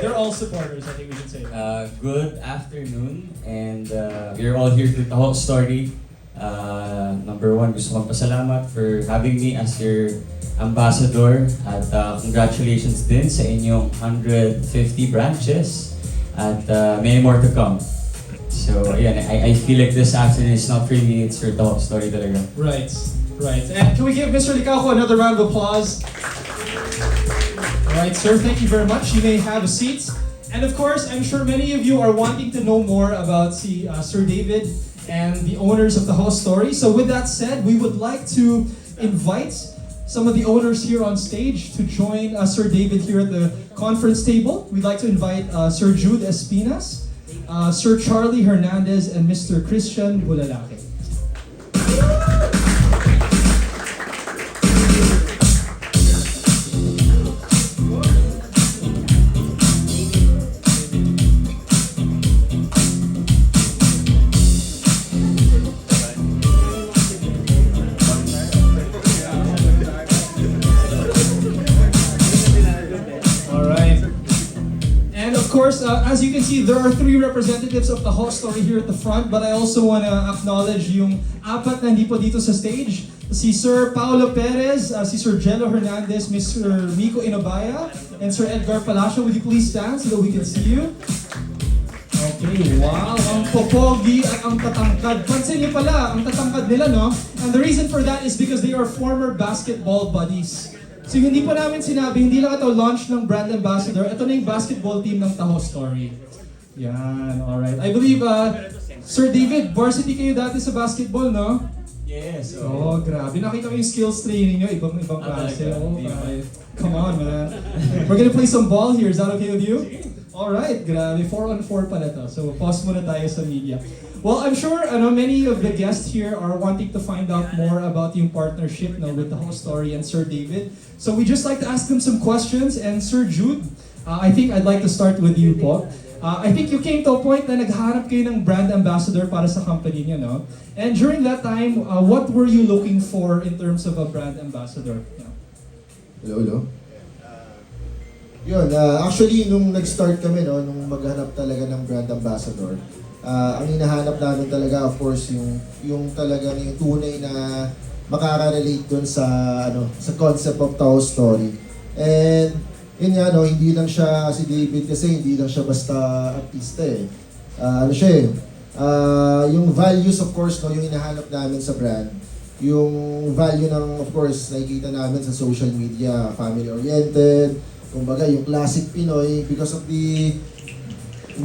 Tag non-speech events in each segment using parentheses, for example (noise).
They're all supporters, I think we can say. Uh, good afternoon and uh, we're all here to a story. Uh, number one, gusto kong pasalamat for having me as your ambassador at uh, congratulations din sa inyong 150 branches at uh, many more to come. So, ayan, I, I feel like this afternoon is not for me, it's for Taho Story talaga. Right, right. And can we give Mr. Licauco another round of applause? All right, sir, thank you very much. You may have a seat. And of course, I'm sure many of you are wanting to know more about si, uh, Sir David and the owners of the house story. So with that said, we would like to invite some of the owners here on stage to join uh, Sir David here at the conference table. We'd like to invite uh, Sir Jude Espinas, uh, Sir Charlie Hernandez, and Mr. Christian Bulalaki. Course, uh, as you can see, there are three representatives of the whole story here at the front, but I also want to acknowledge yung apat na hindi po dito sa stage. Si Sir Paulo Perez, uh, si Sir Jello Hernandez, Mr. Miko Inobaya, and Sir Edgar Palacio. Would you please stand so that we can see you? Okay, wow, ang popogi at ang tatangkad. Pansin niyo pala, ang tatangkad nila, no? And the reason for that is because they are former basketball buddies. So hindi pa namin sinabi, hindi lang ito launch ng brand ambassador, ito na yung basketball team ng Taho Story. Yan, alright. I believe, uh, Sir David, varsity kayo dati sa basketball, no? Yes, Oh, grabe. Nakita ko yung skills training nyo, ibang ibang Ah, klase. talaga? Oh, pare. Come on, man. We're gonna play some ball here. Is that okay with you? Alright, grabe. 4 on 4 pala to. So, pause muna tayo sa media. Well, I'm sure ano, many of the guests here are wanting to find out more about yung partnership no, with the whole story and Sir David. So, we just like to ask them some questions. And Sir Jude, uh, I think I'd like to start with you po. Uh, I think you came to a point na naghanap kayo ng brand ambassador para sa company niyo, no? And during that time, uh, what were you looking for in terms of a brand ambassador? Yeah. Hello, hello. Yun, ah, actually, nung nag-start kami, no, nung maghanap talaga ng brand ambassador, ah, ang hinahanap namin talaga, of course, yung, yung talaga yung tunay na makaka-relate dun sa, ano, sa concept of Tao Story. And, yun nga, no, hindi lang siya si David kasi hindi lang siya basta artista eh. Ah, ano siya eh, ah, yung values, of course, no, yung hinahanap namin sa brand, yung value ng, of course, nakikita namin sa social media, family-oriented, kumbaga yung classic Pinoy, because of the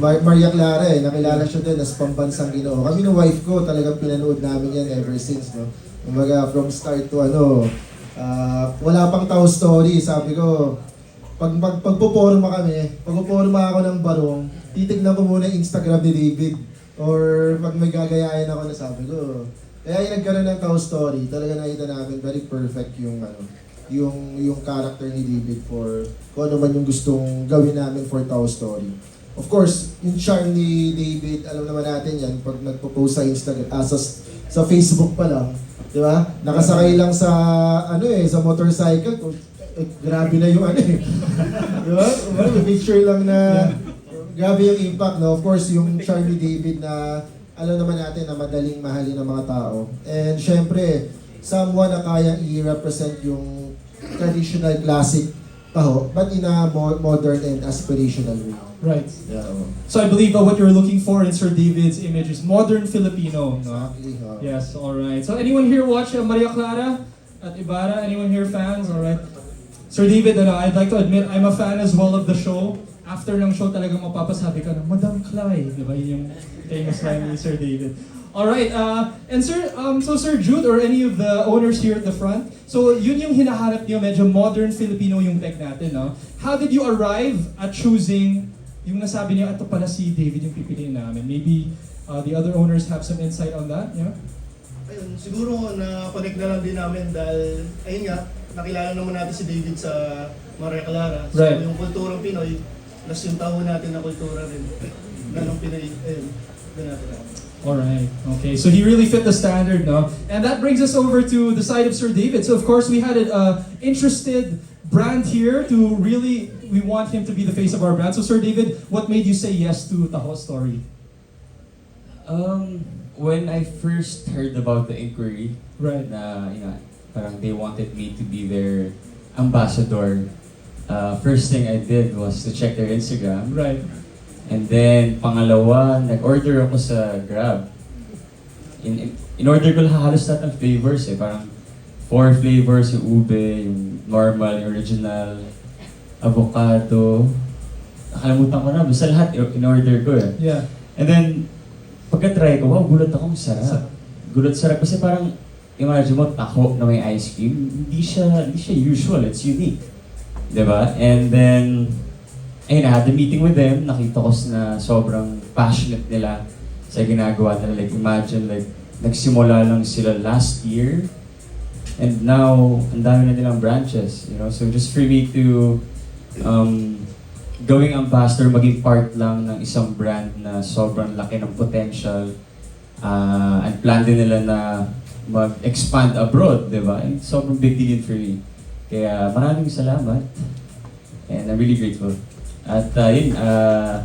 Maria Clara eh, nakilala siya din as pambansang ginoo. Kami ng wife ko, talagang pinanood namin yan ever since, no? Kumbaga, from start to ano, ah, wala pang tao story, sabi ko, pag, pag pagpuporma kami, pagpuporma ako ng barong, titignan ko muna Instagram ni David. Or pag may gagayahin ako na sabi ko, kaya yung nagkaroon ng Tao Story, talaga nakita namin very perfect yung ano, yung yung character ni David for kung ano man yung gustong gawin namin for Tao Story. Of course, yung charm ni David, alam naman natin yan, pag nagpo-post sa Instagram, ah, sa, sa Facebook pa lang, di ba? Nakasakay lang sa, ano eh, sa motorcycle, kung, eh, grabe na yung ano eh. (laughs) di ba? Picture lang na, grabe yung impact, no? Of course, yung charm ni David na, alam naman natin na madaling mahalin ng mga tao. And syempre, someone na kayang i-represent yung traditional classic taho, but in a mo- modern and aspirational way. Right. Yeah. So I believe uh, what you're looking for in Sir David's image is modern Filipino. No? Exactly. Yes, all right. So anyone here watch uh, Maria Clara at Ibarra? Anyone here fans? All right. Sir David, ano, I'd like to admit I'm a fan as well of the show. After ng show talagang mapapasabi ka na, Madam Clay. Di ba? Yun yung famous line ni Sir David. All right. Uh, and sir, um, so Sir Jude or any of the owners here at the front, so yun yung hinahanap niyo, medyo modern Filipino yung tech natin, no? How did you arrive at choosing yung nasabi niyo, ito pala si David yung pipiliin namin? Maybe uh, the other owners have some insight on that, yeah? Ayun, siguro na-connect na lang din namin dahil, ayun nga, nakilala naman natin si David sa Maria Clara. So Right. yung kulturang Pinoy, plus yung taho natin na kultura rin. Na ng Pinoy, ayun, doon natin na. All right. Okay. So he really fit the standard, no? And that brings us over to the side of Sir David. So of course we had an uh, interested brand here to really we want him to be the face of our brand. So, Sir David, what made you say yes to Taho Story? Um, when I first heard about the inquiry, Right. na, you know, parang they wanted me to be their ambassador, uh, first thing I did was to check their Instagram. Right. And then, pangalawa, nag-order ako sa Grab. In, in, in-order ko lahat halos lahat ng flavors eh. Parang four flavors, yung ube, yung normal, yung original, avocado. Nakalimutan ko na, basta lahat in-order ko eh. Yeah. And then, pagka-try ko, wow, gulat ako, sarap. Gulat sarap kasi parang, imagine mo, taho na may ice cream, hindi siya, hindi siya usual, it's unique. 'Di ba? And then, ayun, I had a meeting with them, nakita ko na sobrang passionate nila sa ginagawa nila. Like, imagine, like, nagsimula lang sila last year, and now, ang dami na nilang branches, you know? So, just for me to, um, gawing ambassador, maging part lang ng isang brand na sobrang laki ng potential, uh, and plan din nila na mag-expand abroad, di ba? And sobrang big deal yun for me. Kaya maraming salamat. And I'm really grateful. At uh, yun, uh,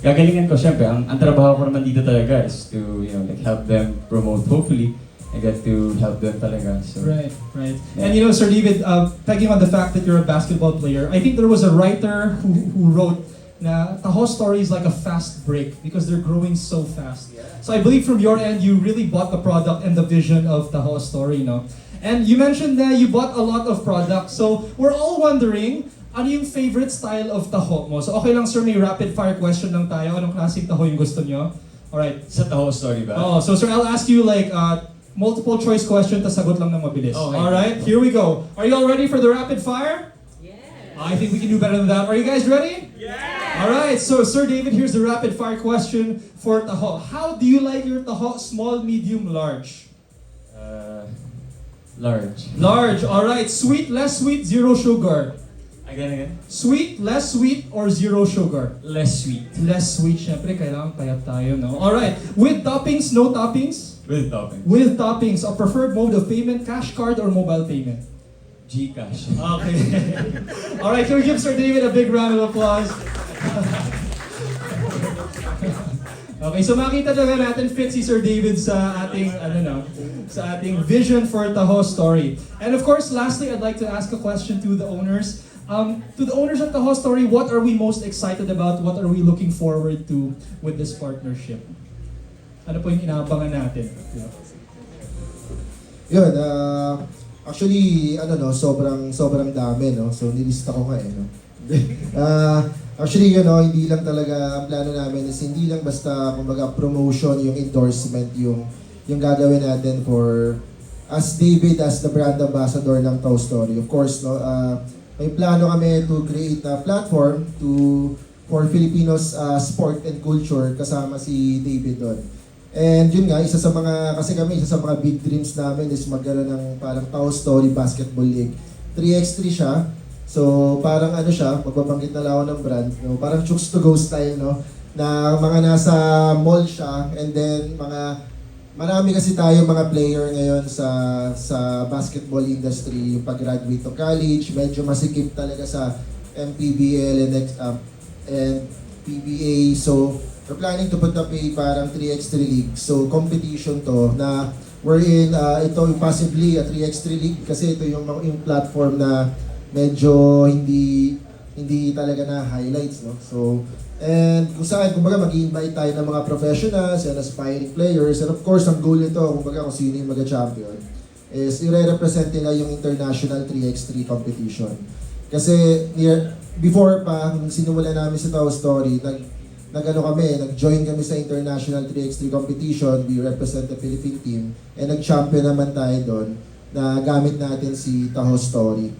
gagalingan ko syempre. Ang, ang trabaho ko naman dito talaga is to, you know, like help them promote. Hopefully, I get to help them talaga. So, Right, right. Yeah. And you know, Sir David, uh, pegging on the fact that you're a basketball player, I think there was a writer who, who wrote na Taho story is like a fast break because they're growing so fast. So I believe from your end, you really bought the product and the vision of Taho story, no? And you mentioned that you bought a lot of products. So we're all wondering, ano yung favorite style of taho mo? So okay lang sir, may rapid fire question lang tayo. Anong klaseng taho yung gusto nyo? Alright. Sa taho story ba? Oh, so sir, I'll ask you like uh, multiple choice question, tas sagot lang ng mabilis. Okay. All right, here we go. Are you all ready for the rapid fire? Yeah. I think we can do better than that. Are you guys ready? Yeah. All right, so Sir David, here's the rapid fire question for taho. How do you like your taho? Small, medium, large? Uh, large. Large. All right. Sweet, less sweet, zero sugar. Again, again? Sweet, less sweet, or zero sugar? Less sweet. Less sweet. Syempre, kailangan payat tayo, no? All right. With toppings, no toppings? With topping. With toppings, a preferred mode of payment, cash card or mobile payment? Gcash. Okay. (laughs) All right, can we give Sir David a big round of applause? (laughs) okay, so makita na natin fit si Sir David sa ating ano no, sa ating vision for Taho story. And of course, lastly, I'd like to ask a question to the owners. Um, to the owners of Taho story, what are we most excited about? What are we looking forward to with this partnership? Ano po yung inaabangan natin? Yeah. Yun, ah, actually, ano no, sobrang, sobrang dami, no? So, nilista ko nga eh, no? Ah, (laughs) actually, yun, no, hindi lang talaga, ang plano namin is hindi lang basta, kumbaga, promotion, yung endorsement, yung, yung gagawin natin for, as David, as the brand ambassador ng Tow Story. Of course, no, ah, may plano kami to create a platform to, for Filipinos ah, sport and culture, kasama si David doon. And yun nga, isa sa mga, kasi kami, isa sa mga big dreams namin is magkaroon ng parang Tao Story Basketball League. 3x3 siya. So, parang ano siya, magbabanggit na lang ako ng brand. No? Parang Chooks to Go style, no? Na mga nasa mall siya and then mga marami kasi tayo mga player ngayon sa sa basketball industry, yung pag-graduate to college, medyo masikip talaga sa MPBL and, um, and PBA. So, we're planning to put up a parang 3x3 league. So, competition to na wherein uh, ito yung possibly a 3x3 league kasi ito yung, yung platform na medyo hindi hindi talaga na highlights no so and kung saan kumbaga mag-invite tayo ng mga professionals and aspiring players and of course ang goal nito kumbaga kung sino yung mag-champion is i-represent nila yung international 3x3 competition kasi near, before pa nung sinumulan namin sa Tao Story nag nagano kami, nag-join kami sa international 3x3 competition, we represent the Philippine team, and nag-champion naman tayo doon na gamit natin si Taho Story.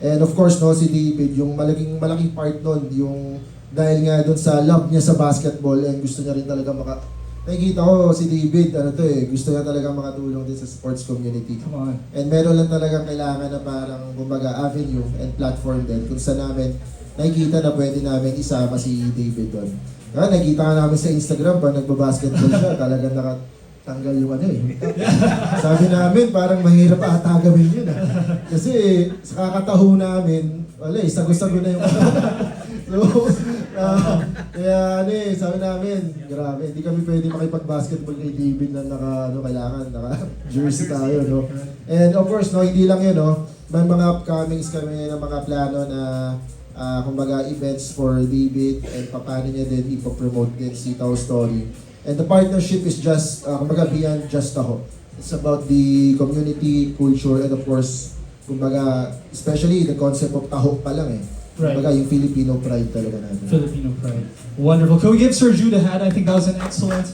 And of course, no, si David, yung malaking malaking part nun, yung dahil nga doon sa love niya sa basketball and gusto niya rin talaga maka... Nakikita ko si David, ano to eh, gusto niya talaga makatulong din sa sports community. Come on. And meron lang talagang kailangan na parang, kumbaga, avenue and platform din kung saan namin nakikita na pwede namin isama si David doon. Kaya nakikita ka namin sa Instagram pag nagbabasketball siya, (laughs) talagang nakatanggal yung ano eh. Sabi namin, parang mahirap ata gawin yun ah. Kasi sa kakataho namin, wala eh, sago-sago na yung So, ah, kaya ano eh, sabi namin, grabe, hindi kami pwede makipag-basketball kay David na naka, ano, kailangan, naka jersey tayo, no? And of course, no, hindi lang yun, no? May mga upcomings kami ng mga plano na ah, kumbaga events for David and paano niya din ipopromote din si Tao Story. And the partnership is just, uh, kumbaga beyond just Taho. It's about the community, culture, and of course, kumbaga, especially the concept of Taho pa lang eh. Right. Kumbaga yung Filipino pride talaga natin. Filipino pride. Wonderful. Can we give Sir Jude a hand? I think that was an excellent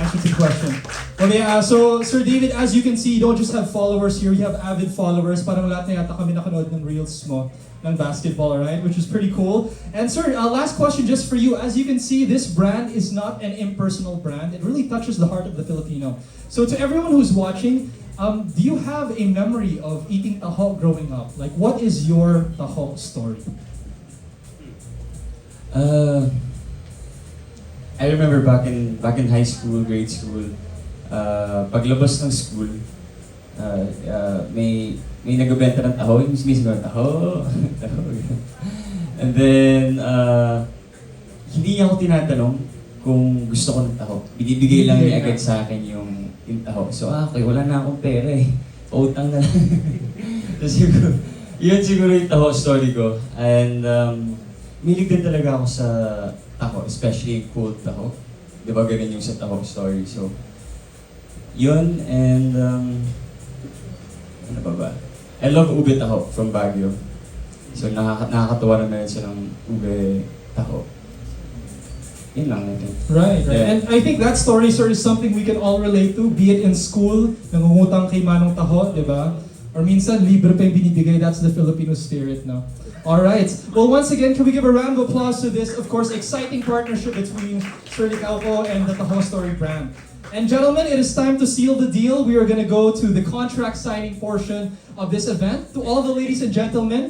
answer the question. Yeah, uh, so Sir David, as you can see, you don't just have followers here, you have avid followers. Parang lahat na yata kami nakanood ng reels mo ng basketball, right? Which is pretty cool. And sir, uh, last question just for you. As you can see, this brand is not an impersonal brand. It really touches the heart of the Filipino. So to everyone who's watching, um, do you have a memory of eating taho growing up? Like, what is your taho story? Uh, I remember back in back in high school, grade school, uh, paglabas ng school, uh, uh, may may nagbebenta ng taho, yung mismo taho, taho. (laughs) And then, uh, hindi ako tinatanong kung gusto ko ng taho. Binibigay lang niya agad sa akin yung, yung taho. So, ah, okay, wala na akong pera eh. Pautang na lang. (laughs) so, siguro, yun siguro yung taho story ko. And, um, Milig din talaga ako sa taho, especially cold taho. Di ba ganun yung sa taho story. So, yun and um, ano ba ba? I love ube taho from Baguio. So, nakaka nakakatuwa na meron silang ube taho. Yun lang, I think. Right, right. Yeah. And I think that story, sir, is something we can all relate to, be it in school, nangungutang kay Manong Taho, di ba? Or minsan, libre pa yung binibigay. That's the Filipino spirit, no? All right. Well, once again, can we give a round of applause to this, of course, exciting partnership between Sir Licauco and the Taho Story brand. And gentlemen, it is time to seal the deal. We are going to go to the contract signing portion of this event. To all the ladies and gentlemen,